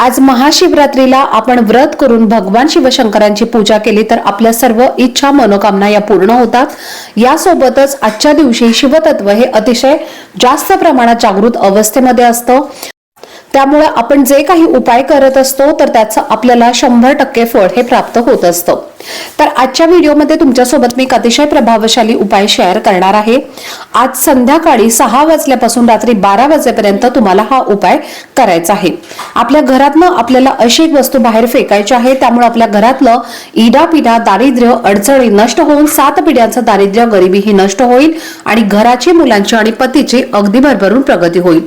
आज महाशिवरात्रीला आपण व्रत करून भगवान शिवशंकरांची पूजा केली तर आपल्या सर्व इच्छा मनोकामना या पूर्ण होतात. यासोबतच आजच्या दिवशी शिवतत्व हे अतिशय जास्त प्रमाणात जागृत अवस्थेमध्ये असतं. त्यामुळे आपण जे काही उपाय करत असतो तर त्याचं आपल्याला शंभर टक्के फळ हे प्राप्त होत असतं. तर आजच्या व्हिडिओमध्ये तुमच्यासोबत मी एक अतिशय प्रभावशाली उपाय शेअर करणार आहे. आज संध्याकाळी सहा वाजल्यापासून रात्री बारा वाजेपर्यंत तुम्हाला हा उपाय करायचा आहे. आपल्या घरातनं आपल्याला अशी एक वस्तू बाहेर फेकायची आहे त्यामुळे आपल्या घरातलं इडापिडा दारिद्र्य अडचणी नष्ट होऊन सात पिढ्यांचं दारिद्र्य गरिबी ही नष्ट होईल आणि घराची मुलांची आणि पतीची अगदी भरभरून प्रगती होईल.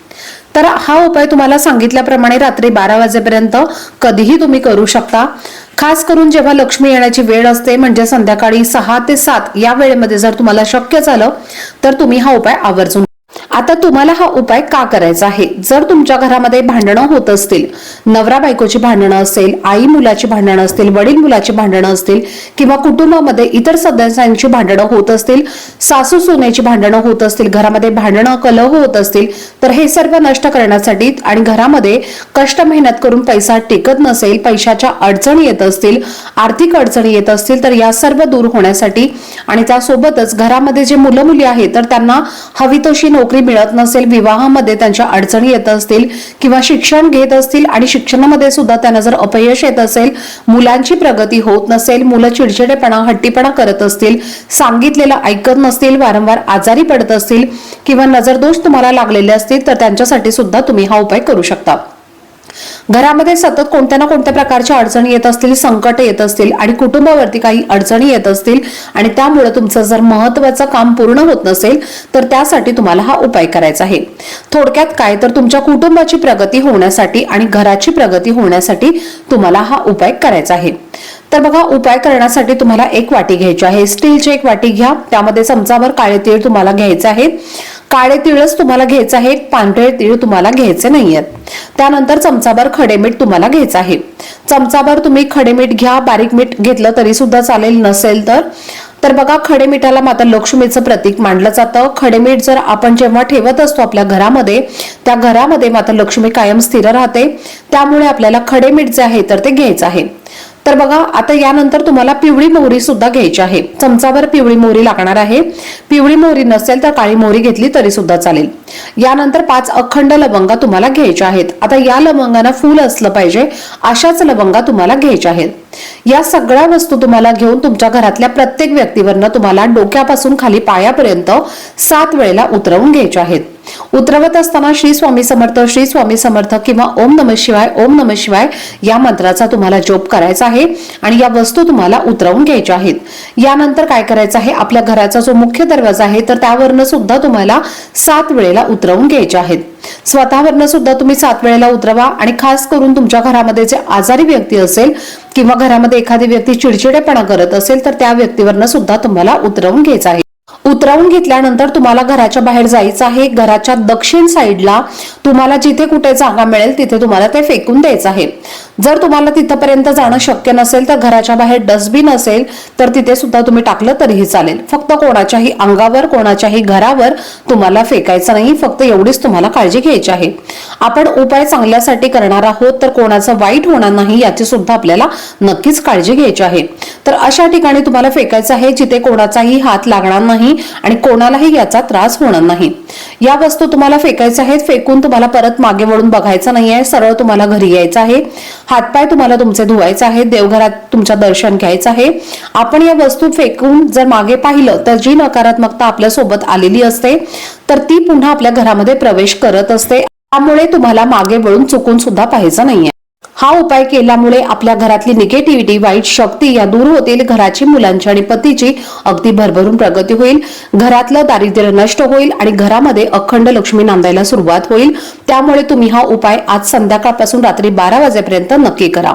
तर हा उपाय तुम्हाला सांगितल्याप्रमाणे रात्री बारा वाजेपर्यंत कधीही तुम्ही करू शकता. खास करून जेव्हा लक्ष्मी येण्याची वेळ असते म्हणजे संध्याकाळी सहा ते सात या वेळेमध्ये जर तुम्हाला शक्य झालं तर तुम्ही हा उपाय आवर्जून आता तुम्हाला हा उपाय का करायचा आहे? जर तुमच्या घरामध्ये भांडणं होत असतील नवरा बायकोची भांडणं असेल आई मुलाची भांडणं असतील वडील मुलाची भांडणं असतील किंवा कुटुंबामध्ये इतर सदस्यांची भांडणं होत असतील सासू सोन्याची भांडणं होत असतील घरामध्ये भांडणं कलह होत असतील तर हे सर्व नष्ट करण्यासाठी आणि घरामध्ये कष्ट मेहनत करून पैसा टिकत नसेल पैशाच्या अडचणी येत असतील आर्थिक अडचणी येत असतील तर या सर्व दूर होण्यासाठी आणि त्यासोबतच घरामध्ये जे मुलं मुली आहेत तर त्यांना हवी तशी नोकरी मिळत नसेल विवाहामध्ये त्यांच्या अडचणी येत असतील किंवा शिक्षण घेत असतील आणि शिक्षणामध्ये सुद्धा त्यांना जर अपयश येत असेल मुलांची प्रगती होत नसेल मुलं चिडचिडेपणा हट्टीपणा करत असतील सांगितलेलं ऐकत नसतील वारंवार आजारी पडत असतील किंवा नजरदोष तुम्हाला लागलेले असतील तर त्यांच्यासाठी सुद्धा तुम्ही हा उपाय करू शकता. घरामध्ये सतत कोणत्या ना कोणत्या प्रकारच्या अडचणी येत असतील संकट येत असतील आणि कुटुंबावरती काही अडचणी येत असतील आणि त्यामुळे तुमचं जर महत्वाचं काम पूर्ण होत नसेल तर त्यासाठी तुम्हाला हा उपाय करायचा आहे. थोडक्यात काय तर तुमच्या कुटुंबाची प्रगती होण्यासाठी आणि घराची प्रगती होण्यासाठी तुम्हाला हा उपाय करायचा आहे. तर बघा उपाय करण्यासाठी तुम्हाला एक वाटी घ्यायची आहे. स्टीलची एक वाटी घ्या. त्यामध्ये चमचाभर काळे तीळ तुम्हाला घ्यायचे आहे काळे तिळच तुम्हाला घ्यायचं आहे पांढरे तिळ तुम्हाला घ्यायचे नाही आहेत त्यानंतर चमचाभर खडे मीठ तुम्हाला घ्यायचं आहे. चमचाभर तुम्ही खडे मीठ घ्या बारीक मीठ घेतलं तरी सुद्धा चालेल नसेल तर. तर बघा खडे मिठाला माता लक्ष्मीचं प्रतीक मानलं जातं. खडे मीठ जर आपण जेव्हा ठेवत असतो आपल्या घरामध्ये त्या घरामध्ये माता लक्ष्मी कायम स्थिर राहते. त्यामुळे आपल्याला खडे मीठ जे आहे तर ते घ्यायचं आहे. तर बघा आता यानंतर तुम्हाला पिवळी मोहरी सुद्धा घ्यायची आहे. चमचाभर पिवळी मोहरी लागणार आहे. पिवळी मोहरी नसेल तर काळी मोहरी घेतली तरी सुद्धा चालेल. यानंतर पाच अखंड लवंगा तुम्हाला घ्यायच्या आहेत. आता या लवंगाना फूल असलं पाहिजे अशाच लवंगा तुम्हाला घ्यायच्या आहेत. या सगळ्या वस्तू तुम्हाला घेऊन तुमच्या घरातल्या प्रत्येक व्यक्तीवरनं तुम्हाला डोक्यापासून खाली पायापर्यंत सात वेळेला उतरवून घ्यायच्या आहेत. उतरवत असताना श्री स्वामी समर्थ श्री स्वामी समर्थ किंवा ओम नम शिवाय ओम नम शिवाय या मंत्राचा तुम्हाला जोप करायचा आहे आणि या वस्तू तुम्हाला उतरवून घ्यायच्या आहेत. यानंतर काय करायचं आहे? आपल्या घराचा जो मुख्य दरवाजा आहे तर त्यावरनं सुद्धा तुम्हाला सात वेळेला उतरवून घ्यायचे आहेत. स्वतःवरनं सुद्धा तुम्ही सात वेळेला उतरवा आणि खास करून तुमच्या घरामध्ये जे आजारी व्यक्ती असेल किंवा घरामध्ये एखादी व्यक्ती चिडचिडेपणा करत असेल तर त्या व्यक्तीवरनं सुद्धा तुम्हाला उतरवून घ्यायचं आहे. उतरवून घेतल्यानंतर तुम्हाला घराच्या बाहेर जायचं आहे. घराच्या दक्षिण साईडला तुम्हाला जिथे कुठे जागा मिळेल तिथे तुम्हाला ते फेकून द्यायचं आहे. जर तुम्हाला तिथपर्यंत जाणं शक्य नसेल तर घराच्या बाहेर डस्टबिन असेल तर तिथे सुद्धा तुम्ही टाकलं तरीही चालेल. फक्त कोणाच्याही अंगावर कोणाच्याही घरावर तुम्हाला फेकायचं नाही. फक्त एवढीच तुम्हाला काळजी घ्यायची आहे. आपण उपाय चांगल्यासाठी करणार आहोत तर कोणाचं वाईट होणार नाही याची सुद्धा आपल्याला नक्कीच काळजी घ्यायची आहे. तर अशा ठिकाणी तुम्हाला फेकायचं आहे जिथे कोणाचाही हात लागणार नाही नाही आणि कोणालाही याचा त्रास होणार नाही. या वस्तू तुम्हाला फेकायच्या आहेत फेकून तुम्हाला परत मागे वळून बघायचं नाहीये सरळ तुम्हाला घरी यायचं आहे हातपाय तुम्हाला तुमचे धुवायचे आहेत देवघरात तुमच्या दर्शन घ्यायचं आहे. आपण या वस्तू फेकून जर मागे पाहिलं तर जी नकारात्मकता आपल्यासोबत आलेली असते तर ती पुन्हा आपल्या घरामध्ये प्रवेश करत असते. त्यामुळे तुम्हाला मागे वळून चुकून सुद्धा पाहायचं नाहीये हा उपाय केल्यामुळे आपल्या घरातली निगेटिव्हिटी वाईट शक्ती या दूर होतील. घराची मुलांची आणि पतीची अगदी भरभरून प्रगती होईल. घरातलं दारिद्र्य नष्ट होईल आणि घरामध्ये अखंड लक्ष्मी नांदायला सुरुवात होईल. त्यामुळे तुम्ही हा उपाय आज संध्याकाळपासून रात्री बारा वाजेपर्यंत नक्की करा.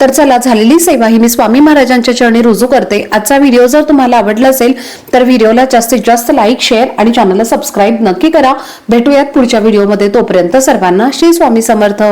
तर चला झालेली सेवा ही मी स्वामी महाराजांच्या चरणी रुजू करते. आजचा व्हिडिओ जर तुम्हाला आवडला असेल तर व्हिडिओला जास्तीत जास्त लाईक शेअर आणि चॅनलला सबस्क्राईब नक्की करा. भेटूयात पुढच्या व्हिडिओमध्ये. तोपर्यंत सर्वांना श्री स्वामी समर्थ.